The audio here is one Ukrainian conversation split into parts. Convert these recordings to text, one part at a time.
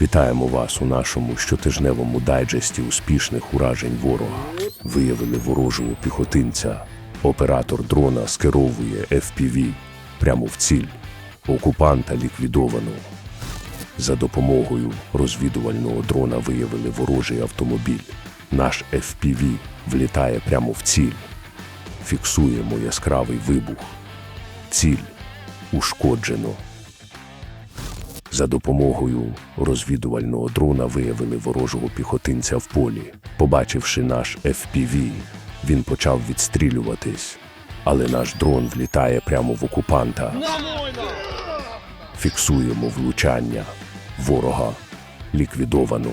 Вітаємо вас у нашому щотижневому дайджесті успішних уражень ворога. Виявили ворожого піхотинця. Оператор дрона скеровує FPV прямо в ціль. Окупанта ліквідовано. За допомогою розвідувального дрона виявили ворожий автомобіль. Наш FPV влітає прямо в ціль. Фіксуємо яскравий вибух. Ціль ушкоджено. За допомогою розвідувального дрона виявили ворожого піхотинця в полі. Побачивши наш FPV, він почав відстрілюватись, але наш дрон влітає прямо в окупанта. Фіксуємо влучання. Ворога ліквідовано.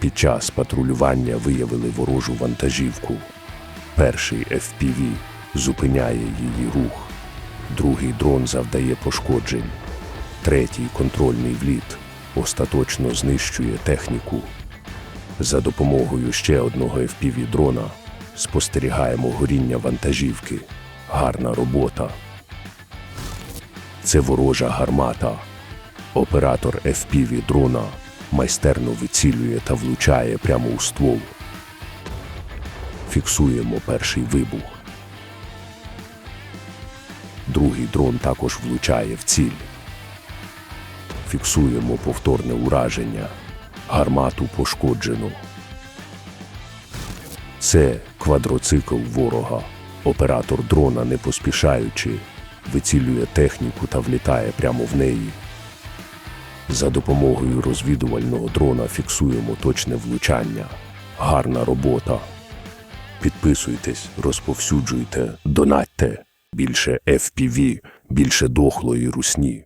Під час патрулювання виявили ворожу вантажівку. Перший FPV зупиняє її рух, другий дрон завдає пошкоджень, третій контрольний вліт остаточно знищує техніку. За допомогою ще одного FPV дрона спостерігаємо горіння вантажівки. Гарна робота. Це ворожа гармата. Оператор FPV дрона майстерно вицілює та влучає прямо у ствол. Фіксуємо перший вибух. Другий дрон також влучає в ціль. Фіксуємо повторне ураження. Гармату пошкоджено. Це квадроцикл ворога. Оператор дрона, не поспішаючи, вицілює техніку та влітає прямо в неї. За допомогою розвідувального дрона фіксуємо точне влучання. Гарна робота. Підписуйтесь, розповсюджуйте, донатьте. Більше FPV, більше дохлої русні.